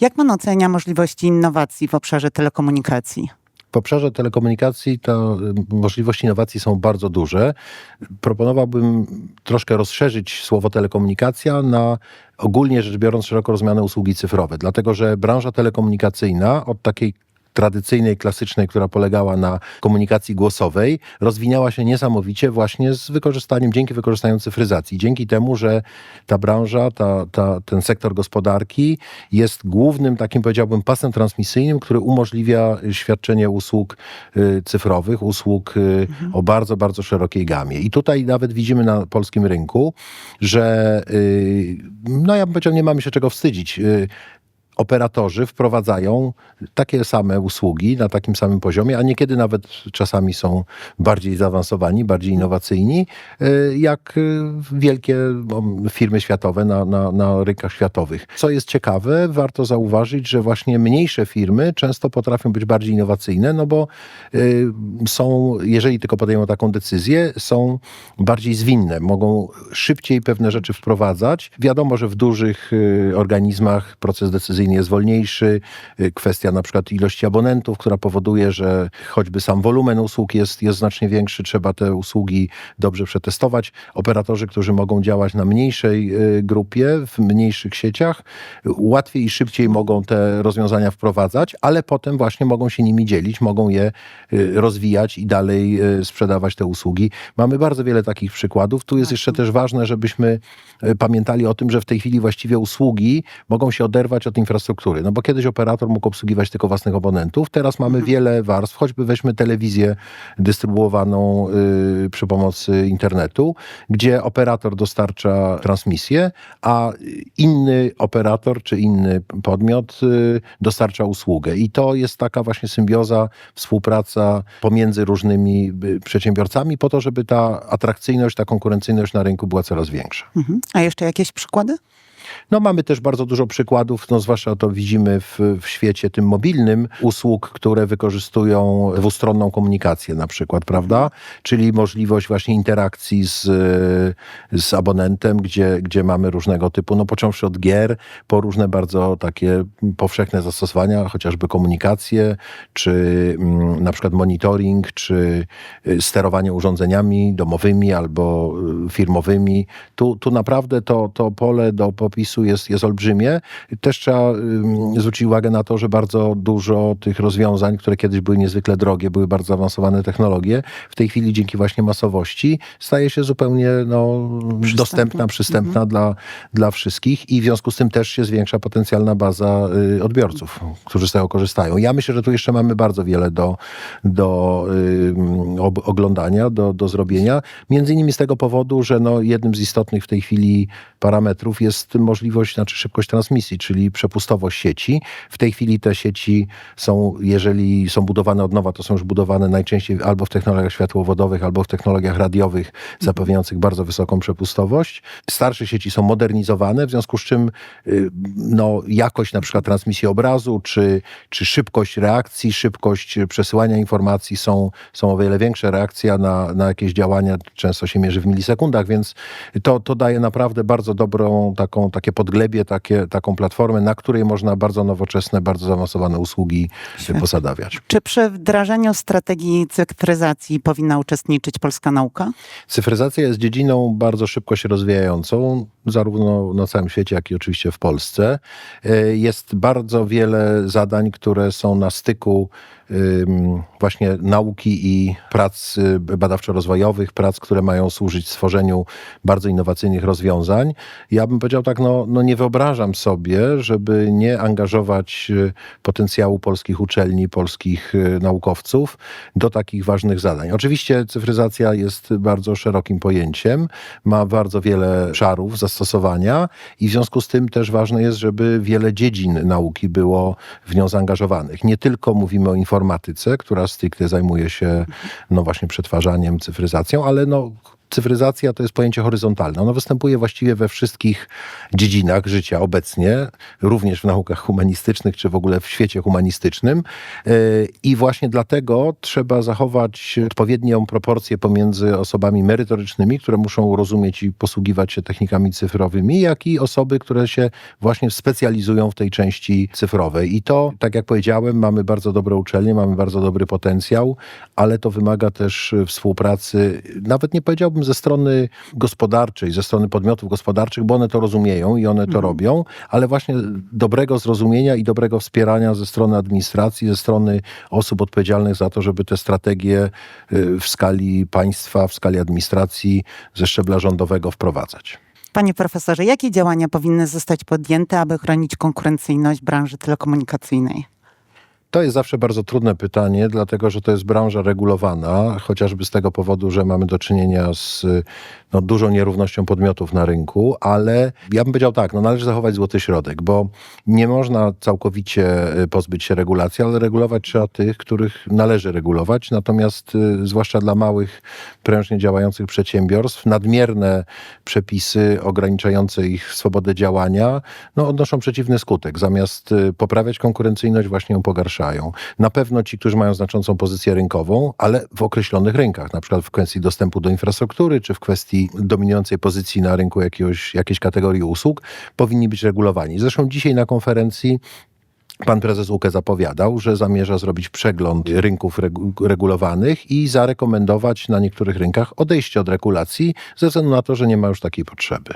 Jak pan ocenia możliwości innowacji w obszarze telekomunikacji? W obszarze telekomunikacji to y, możliwości innowacji są bardzo duże. Proponowałbym troszkę rozszerzyć słowo telekomunikacja na ogólnie rzecz biorąc szeroko rozumiane usługi cyfrowe, dlatego że branża telekomunikacyjna od takiej tradycyjnej, klasycznej, która polegała na komunikacji głosowej, rozwinęła się niesamowicie właśnie z wykorzystaniem, dzięki wykorzystaniu cyfryzacji. Dzięki temu, że ta branża, ta, ta, ten sektor gospodarki jest głównym takim, powiedziałbym, pasem transmisyjnym, który umożliwia świadczenie usług y, cyfrowych, usług y, o bardzo, bardzo szerokiej gamie. I tutaj nawet widzimy na polskim rynku, że y, no ja bym powiedział, nie mamy się czego wstydzić. Operatorzy wprowadzają takie same usługi na takim samym poziomie, a niekiedy nawet czasami są bardziej zaawansowani, bardziej innowacyjni, y, jak y, wielkie no, firmy światowe na, na, na rynkach światowych. Co jest ciekawe, warto zauważyć, że właśnie mniejsze firmy często potrafią być bardziej innowacyjne, no bo y, są, jeżeli tylko podejmą taką decyzję, są bardziej zwinne, mogą szybciej pewne rzeczy wprowadzać. Wiadomo, że w dużych organizmach proces decyzyjny jest wolniejszy. Y, Kwestia na przykład ilości abonentów, która powoduje, że choćby sam wolumen usług jest, jest znacznie większy, trzeba te usługi dobrze przetestować. Operatorzy, którzy mogą działać na mniejszej y, grupie, w mniejszych sieciach, łatwiej i szybciej mogą te rozwiązania wprowadzać, ale potem właśnie mogą się nimi dzielić, mogą je y, rozwijać i dalej sprzedawać te usługi. Mamy bardzo wiele takich przykładów. Tu jest jeszcze też ważne, żebyśmy pamiętali o tym, że w tej chwili właściwie usługi mogą się oderwać od infrastruktury. No bo kiedyś operator mógł obsługiwać tylko własnych abonentów, teraz mamy wiele warstw, choćby weźmy telewizję dystrybuowaną y, przy pomocy internetu, gdzie operator dostarcza transmisję, a inny operator czy inny podmiot y, dostarcza usługę. I to jest taka właśnie symbioza, współpraca pomiędzy różnymi y, przedsiębiorcami po to, żeby ta atrakcyjność, ta konkurencyjność na rynku była coraz większa. Mhm. A jeszcze jakieś przykłady? No mamy też bardzo dużo przykładów, no zwłaszcza to widzimy w, w świecie tym mobilnym, usług, które wykorzystują dwustronną komunikację na przykład, prawda? Czyli możliwość właśnie interakcji z, z abonentem, gdzie, gdzie mamy różnego typu, no począwszy od gier, po różne bardzo takie powszechne zastosowania, chociażby komunikację, czy mm, na przykład monitoring, czy y, sterowanie urządzeniami domowymi albo y, firmowymi. Tu, tu naprawdę to, to pole do popisu jest, jest olbrzymie. Też trzeba zwrócić uwagę na to, że bardzo dużo tych rozwiązań, które kiedyś były niezwykle drogie, były bardzo zaawansowane technologie, w tej chwili dzięki właśnie masowości staje się zupełnie no, dostępna, przystępna dla, dla wszystkich i w związku z tym też się zwiększa potencjalna baza y, odbiorców, którzy z tego korzystają. Ja myślę, że tu jeszcze mamy bardzo wiele do, do y, ob, oglądania, do, do zrobienia. Między innymi z tego powodu, że no, jednym z istotnych w tej chwili parametrów jest możliwość, znaczy szybkość transmisji, czyli przepustowość sieci. W tej chwili te sieci są, jeżeli są budowane od nowa, to są już budowane najczęściej albo w technologiach światłowodowych, albo w technologiach radiowych, zapewniających bardzo wysoką przepustowość. Starsze sieci są modernizowane, w związku z czym y, no, jakość na przykład transmisji obrazu, czy, czy szybkość reakcji, szybkość przesyłania informacji są, są o wiele większe. Reakcja na, na jakieś działania często się mierzy w milisekundach, więc to, to daje naprawdę bardzo dobrą taką, takie podglebie, takie, taką platformę, na której można bardzo nowoczesne, bardzo zaawansowane usługi Świetnie. posadawiać. Czy przy wdrażaniu strategii cyfryzacji powinna uczestniczyć polska nauka? Cyfryzacja jest dziedziną bardzo szybko się rozwijającą, zarówno na całym świecie, jak i oczywiście w Polsce. E, Jest bardzo wiele zadań, które są na styku właśnie nauki i prac y, badawczo-rozwojowych, prac, które mają służyć stworzeniu bardzo innowacyjnych rozwiązań. Ja bym powiedział tak, no, no nie wyobrażam sobie, żeby nie angażować y, potencjału polskich uczelni, polskich y, naukowców do takich ważnych zadań. Oczywiście cyfryzacja jest bardzo szerokim pojęciem, ma bardzo wiele szarów zastosowania i w związku z tym też ważne jest, żeby wiele dziedzin nauki było w nią zaangażowanych. Nie tylko mówimy o informatyce, która stricte zajmuje się no właśnie przetwarzaniem, cyfryzacją, ale no cyfryzacja to jest pojęcie horyzontalne. Ono występuje właściwie we wszystkich dziedzinach życia obecnie, również w naukach humanistycznych, czy w ogóle w świecie humanistycznym. Yy, I właśnie dlatego trzeba zachować odpowiednią proporcję pomiędzy osobami merytorycznymi, które muszą rozumieć i posługiwać się technikami cyfrowymi, jak i osoby, które się właśnie specjalizują w tej części cyfrowej. I to, tak jak powiedziałem, mamy bardzo dobre uczelnie, mamy bardzo dobry potencjał, ale to wymaga też współpracy, nawet nie powiedziałbym ze strony gospodarczej, ze strony podmiotów gospodarczych, bo one to rozumieją i one to robią, ale właśnie dobrego zrozumienia i dobrego wspierania ze strony administracji, ze strony osób odpowiedzialnych za to, żeby te strategie y, w skali państwa, w skali administracji ze szczebla rządowego wprowadzać. Panie profesorze, jakie działania powinny zostać podjęte, aby chronić konkurencyjność branży telekomunikacyjnej? To jest zawsze bardzo trudne pytanie, dlatego że to jest branża regulowana, chociażby z tego powodu, że mamy do czynienia z no, dużą nierównością podmiotów na rynku, ale ja bym powiedział tak, no, należy zachować złoty środek, bo nie można całkowicie y, pozbyć się regulacji, ale regulować trzeba tych, których należy regulować. Natomiast y, zwłaszcza dla małych, prężnie działających przedsiębiorstw, nadmierne przepisy ograniczające ich swobodę działania no, odnoszą przeciwny skutek. Zamiast y, poprawiać konkurencyjność, właśnie ją pogarszają. Na pewno ci, którzy mają znaczącą pozycję rynkową, ale w określonych rynkach, na przykład w kwestii dostępu do infrastruktury, czy w kwestii dominującej pozycji na rynku jakiegoś, jakiejś kategorii usług, powinni być regulowani. Zresztą dzisiaj na konferencji Pan prezes UKE zapowiadał, że zamierza zrobić przegląd rynków regu- regulowanych i zarekomendować na niektórych rynkach odejście od regulacji ze względu na to, że nie ma już takiej potrzeby.